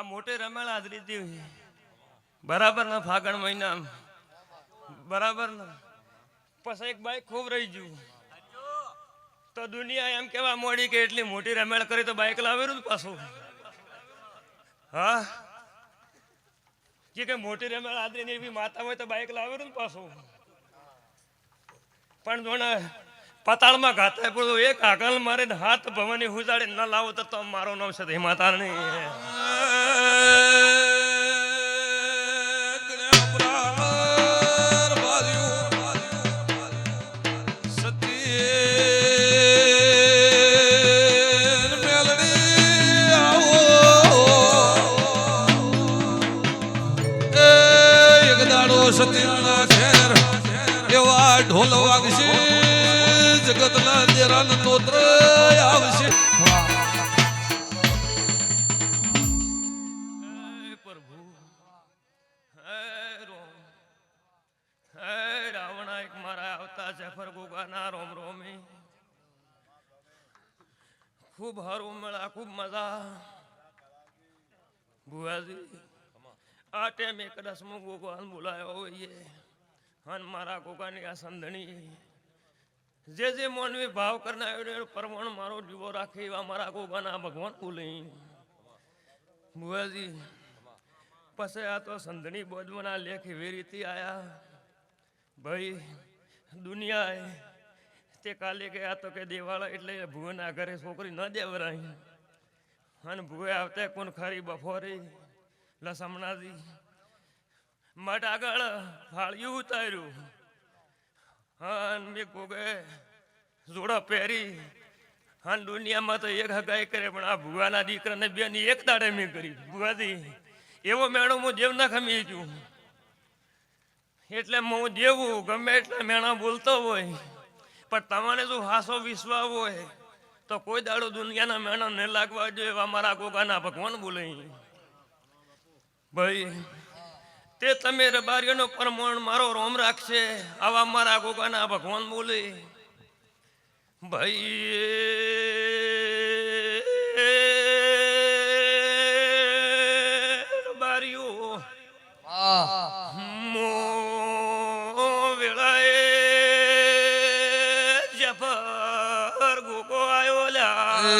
આ મોટે હાજરી હતી બરાબર ના ફાગણ મહિના બરાબર ના? પછી એક બાઈક ખૂબ રહી ગયું. તો દુનિયા એમ કેવા મોડી કે એટલી મોટી રમેળ કરી તો બાઈક લાવેલું ને પાછું. હા? જે કે મોટી રમેળ આદરી ને એવી માતા હોય તો બાઈક લાવેલું ને પાછું. પણ જોણે પતાળમાં ઘાતા પડ્યો એક આગળ મારે હાથ ભવાની હુજાડે ન લાવો તો તો મારો નામ છે માતા નહીં ખૂબ હારું મળા ખૂબ મજા. ભુવાજી, આ ટાઈમે કદાચ હું ગોગાન બોલાયો હોઈએ. અને મારા ગોગાની આ સંધણી, જે જે મોનવી ભાવ કરનાર પરમણ મારો જીવો રાખે એવા મારા ગોગાના ભગવાન બોલી. ભુવાજી, પછી આ તો સંધણી બોજમના લેખ એવી રીતે આયા. ભાઈ, દુનિયાએ તે કાલે આ તો કે દેવાળા એટલે ભુવના ઘરે છોકરી ન દેવરાઈ અને ભુવે આવતા કોણ ખરી બફોરે લસમણાજી મઠ આગળ ફાળ્યું ઉતાર્યું. અને મેં કોકે જોડા પહેરી હા દુનિયામાં તો એક હગાઈ કરે, પણ આ ભુવાના દીકરાને બેન એક દાડે મેં કરી. ભુવાથી એવો મેળો હું દેવ ના ખમી છું. એટલે હું દેવું, ગમે એટલા મેણા બોલતો હોય. પણ તમારે જો હાસો વિશ્વા હોય, તો કોઈ દાડો દુનિયાના મેણા ન લાગવા જોઈએ એવા મારા ગોગાના ભગવાન બોલે. ભાઈ, તે તમે રબારીઓનો પ્રમાણ મારો રોમ રાખશે, આવા મારા ગોગાના ભગવાન બોલે. ભાઈ બારીઓ મો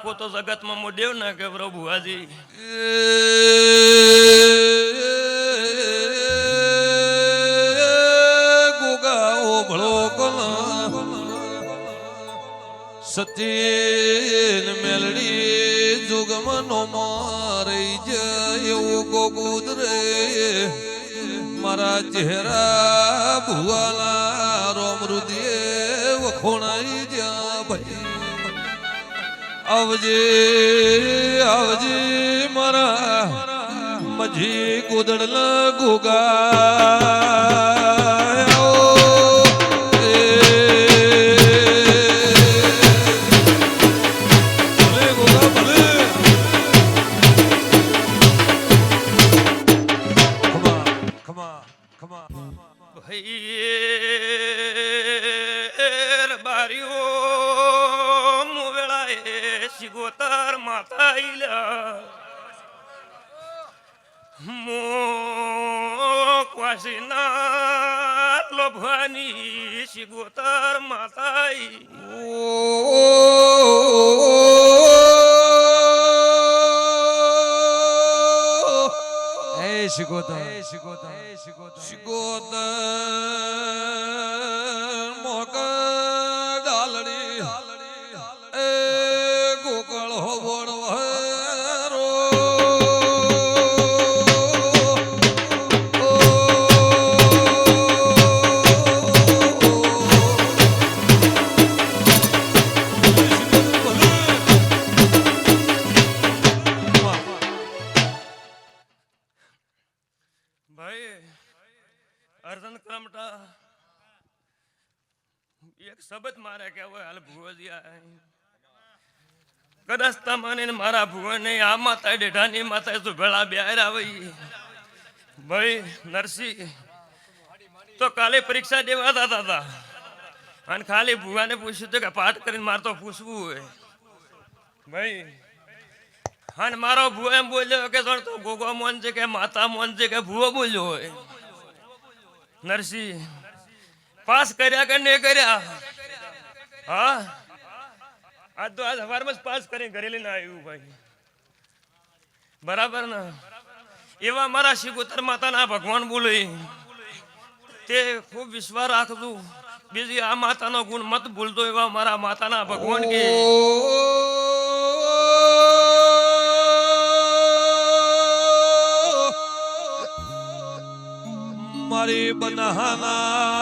રાખો તો જગતમાં દેવ ના કે ભુવાજી હાજી. સચિન મેલડી જોગમનો મારી જાય એવું ગોગુદ રે. મારા ચહેરા ભુવાલા. આવજે આવજે મારા મજી ગોદડ ગોગા ભલે. বাড়াইলা মোসিনা লোভানি শিগোতার মাথায় ও শিগোতা শিগোতা শিগোতা শিগোতা શબ્દ મારે કહેવાય હાલ ભુવજિયા કદાચ તમને મારા ભુવને આ માતા ડેઢાની માતા તો ભેળા બેહાર આવે ભાઈ, નરસિંહ, તો કાલે પરીક્ષા દેવા જતા હતા. અને ખાલી ભુવાને પૂછ્યું હતું કે પાઠ કરીને મારે તો પૂછવું હોય. ભાઈ, અને મારો ભૂવો એમ બોલ્યો કે જણ તો ગોગો મોન છે કે માતા મોન છે કે ભૂવો બોલ્યો હોય. નરસિંહ, પાસ કર્યા કે નહીં કર્યા? હા? આજ તો આજ સવારમાં જ પાસ કરીને ઘરે લઈને આવ્યું ભાઈ. બરાબર ને? એવા મારા શિકોતર માતાના ભગવાન બોલે. તે ખૂબ વિશ્વાસ રાખતું બીજી આ માતાનો ગુણ મત ભૂલતો એવા મારા માતાના ભગવાન કે. મારી બનાના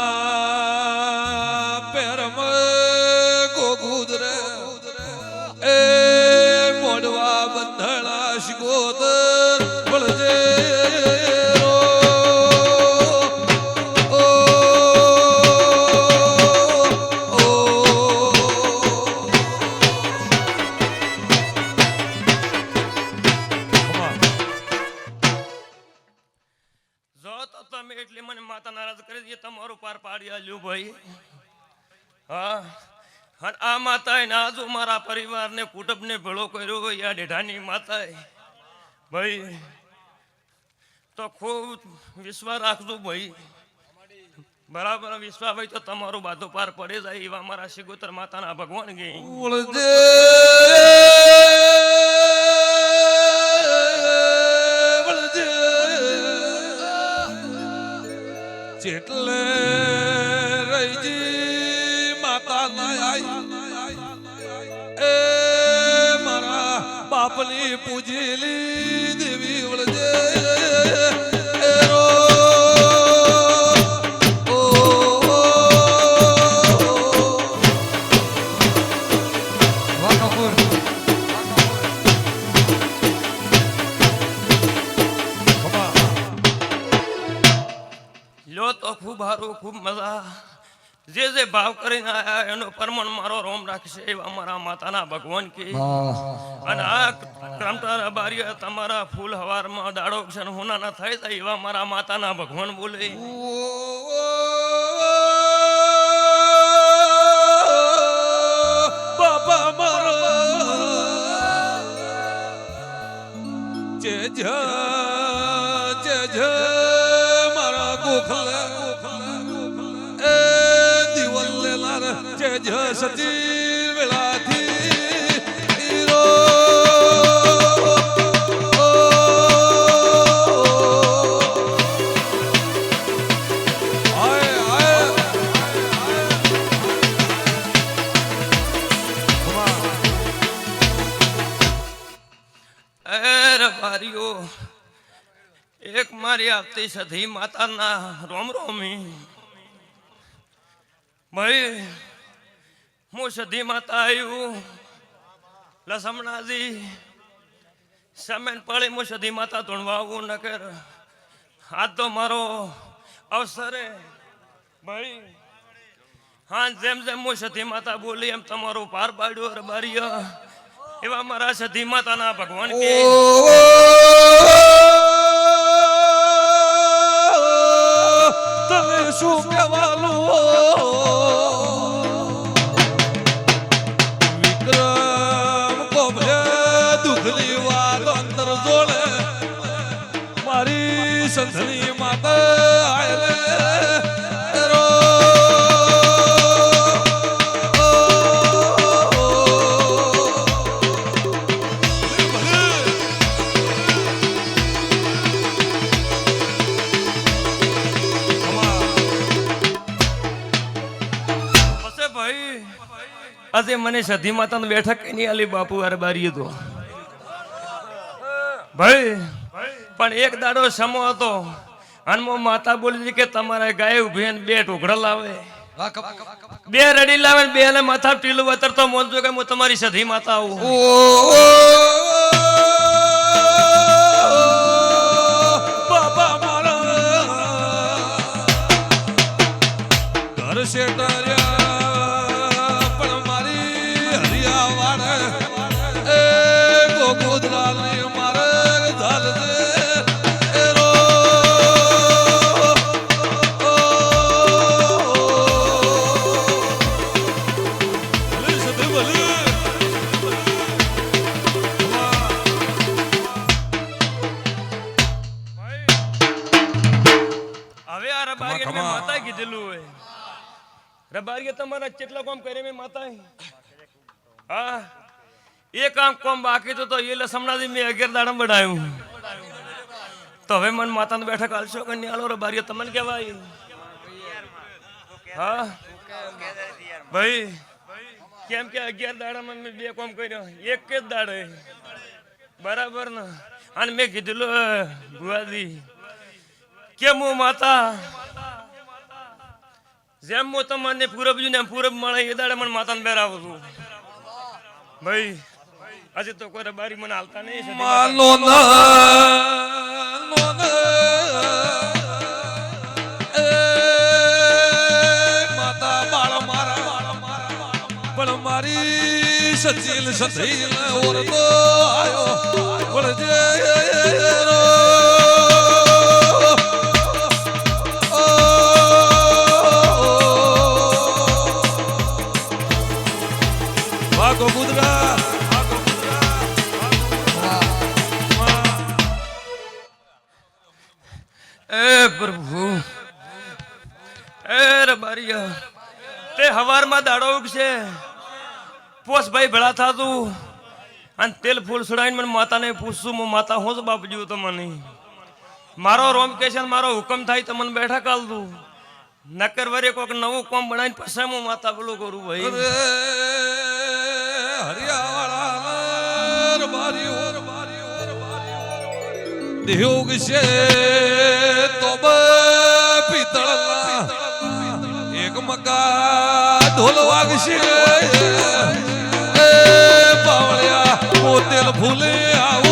પરિવારને કુટુંબને ભેળો કર્યો હોય આ ડેઢાની માતાએ. ભાઈ, તો ખૂબ વિશ્વાસ રાખજો ભાઈ. બરાબર, વિશ્વાસ હોય તો તમારું બાધો પાર પડે જાય એવા મારા શિગોતર માતાના ભગવાન ગઈ જેટલે રહીજી માતા ના આઈ બાપની પૂજેલી દેવી વળજે. લ્યો તો ખૂબ મજા. જે જે ભાવ કરીને આયા એનો પરમણ મારો રોમ રાખશે એવા મારા માતાના ભગવાન કે. અને આ ક્રમટાર બારીયા તમારા ફૂલ હવારમાં દાડો ક્ષણ હોનાના થાય જાય એવા મારા માતાના ભગવાન બોલે. જે સતી વેળાથી એક મારી આવતી સધી માતાના રોમ રોમી. ભાઈ હું સધી માતા આવ્યું લસમણાજી સમેન પડે હું સધી માતા ધૂણવા આવું ન આ તો મારો અવસરે ભાઈ હા જેમ જેમ હું સતી માતા બોલી એમ તમારું પાર પાડ્યું રબારીયા એવા મારા સતી માતાના ભગવાન કે તમે શું કહેવાનું આજે મને સધી માતાનો બેઠક નહીં આલી બાપુ અરબારી તો ભાઈ પણ એક દાડો સમો હતો હનુમો માતા બોલી કે તમારા ગાય ઊભી ને બે ઢોકળા લાવે બે રડી લાવે બે માથા ટીલું વતરતો મોનજો કે હું તમારી સધી માતા આવું વાળે. એ ગોગોદરાની મારે ધાલ દે રો. ભલે સદે ભલે હવે આ રબારી માતા કીધેલું હોય. રબારીએ તમારા કેટલા કામ કરે મેં માતા હા. એ કામ કોમ બાકી તો એ લસમણાથી મેં અગિયાર દાડમ બનાવ્યું તો હવે મને માતાને બેઠક આલશો કે નહીં? રે રબારીએ તમને કહેવાય. હા? ભાઈ કેમ કે અગિયાર દાડામાં મેં બે કોમ કર્યો. એક જ દાડે. બરાબર ને? અને મેં કીધેલું "અ, ભુવાજી કે હું માતા? જેમ હું તમને પૂરબ જોઈને પૂરબ મળે એ દાડે મને માતાને બેરાવું છું. ભાઈ, આજે તો કોઈ બારી મને હાલતા નહીં માલો માતા બાળ મારા, પણ મારી સચીલ સચીલ ઓરતો આયો. એ પ્રભુ, એ રબારિયા તે હવારમાં દાડો ઉગશે. પોસભાઈ ભેળા થાતું. અને તેલ ફૂલ સુડાઈને મને માતાને પૂછશું, હું માતા, હું જ બાપ જેવું તમને? મારો રોમ કે છે મારો હુકમ થાય તો મને બેઠા કાલ દઉં નકર વરે કોઈક નવું કોમ બનાવીને પછી હું માતા પેલું કરું ભાઈ. હરિયાળા છે તો પિતળના એક મકા ઢોલ વાગશે પાવળિયા મોતેલ ફૂલે આવું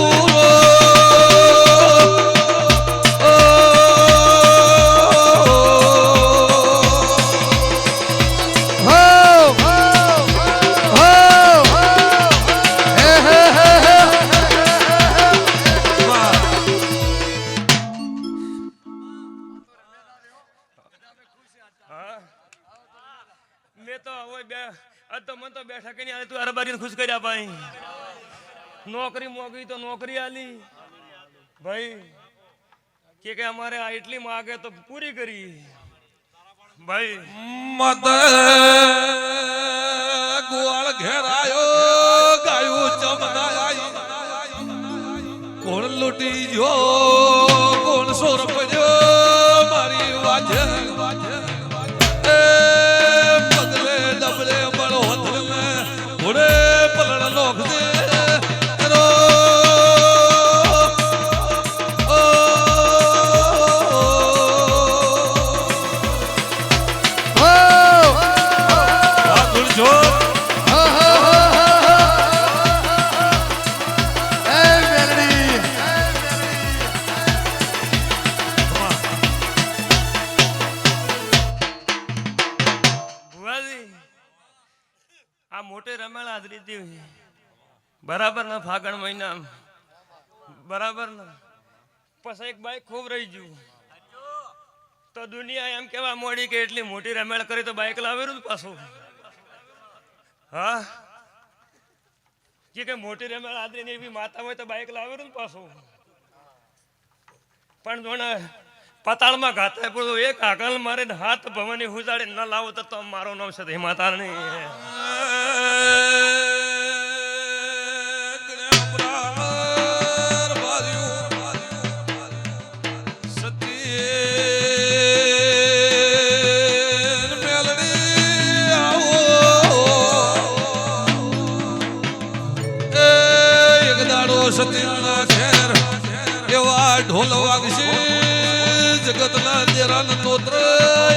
નોકરી મોગી તો નોકરી આલી. ભાઈ, કે કે અમારે આ એટલી માગે તો પૂરી કરી. ભાઈ મત ગોળ ઘેરાયો, ગાયું ચમનાઈ કોણ લૂટી જો રહી ગયું. તો દુનિયા એમ કેવા મોડી કે એટલી મોટી રમેળ કરી તો બાઇક લાવેલું પાછું. હા? કે મોટી રમેળ આદરીને એવી માતા હોય તો બાઈક લાવેલું પાછું. પણ જોને, પતાળમાં ઘાતા પડ્યું એક આગળ મારે હાથ ભવાની હુજાડે ન લાવો તો મારો નામ છે તે ਚਰਨ ਤੋਤਰੇ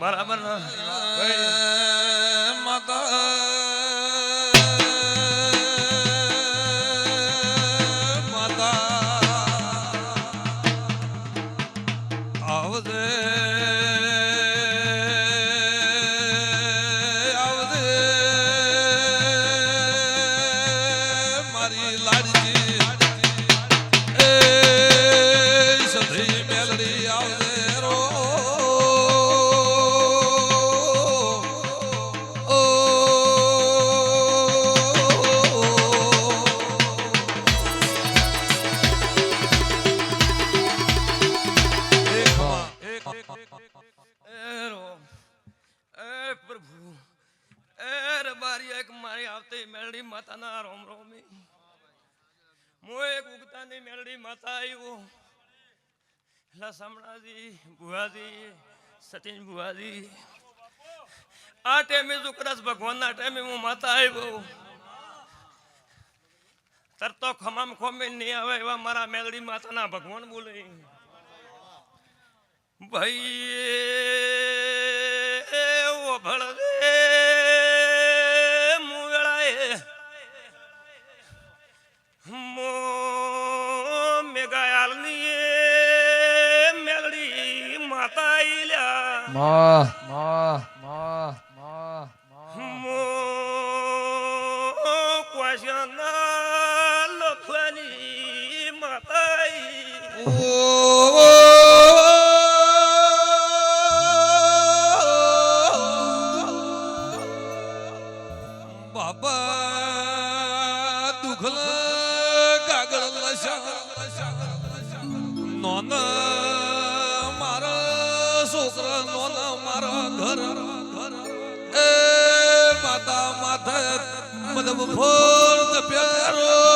মারা মারা એ પ્રભુ, એ રબારી, એક મારી આવતી મેલડી માતાના રોમ રોમી. મો એક ઉગતાની મેલડી માતા આવ્યો લસમણાજી ભુવાજી સચિન ભુવાજી. આ ટાઈમે કદાચ ભગવાનના ટાઈમે હું માતા આવ્યો તરતો ખમામ ખોમી નહીં આવે એવા મારા મેલડી માતાના ભગવાન બોલે. ભાઈ ભળવે મુવેળાએ મો મેગાયાલની મેલડી માતા ઈલ્યા મા મા મા મા માં. ક્વાશના લખવાની માતા ઈ. મદબ ફોર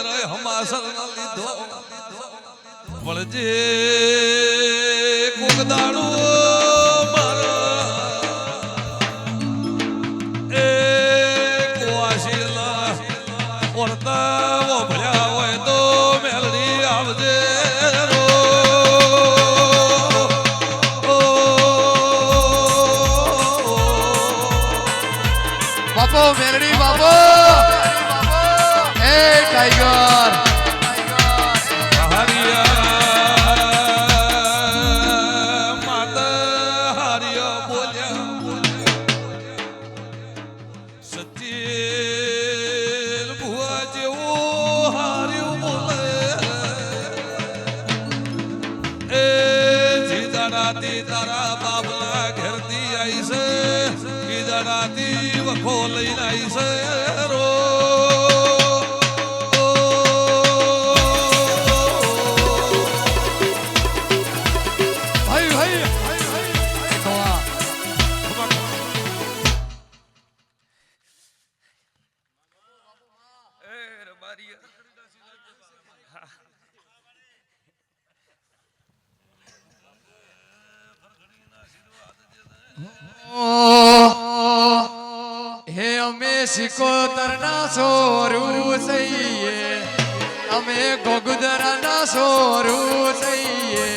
હમાસર ન લીધો. વળજે કોકદાણું જીદાડાથી તારા બાબલા ઘેરથી આઈ છે જીદાડાથી વખો લઈને આઈ છે સોરું સહીએ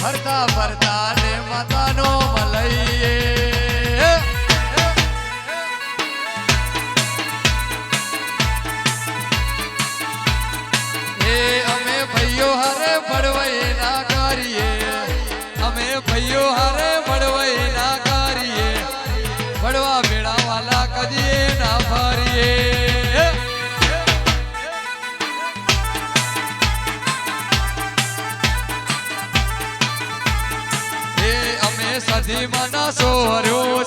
ફરતા ફરતા ને માતાનો i Mario.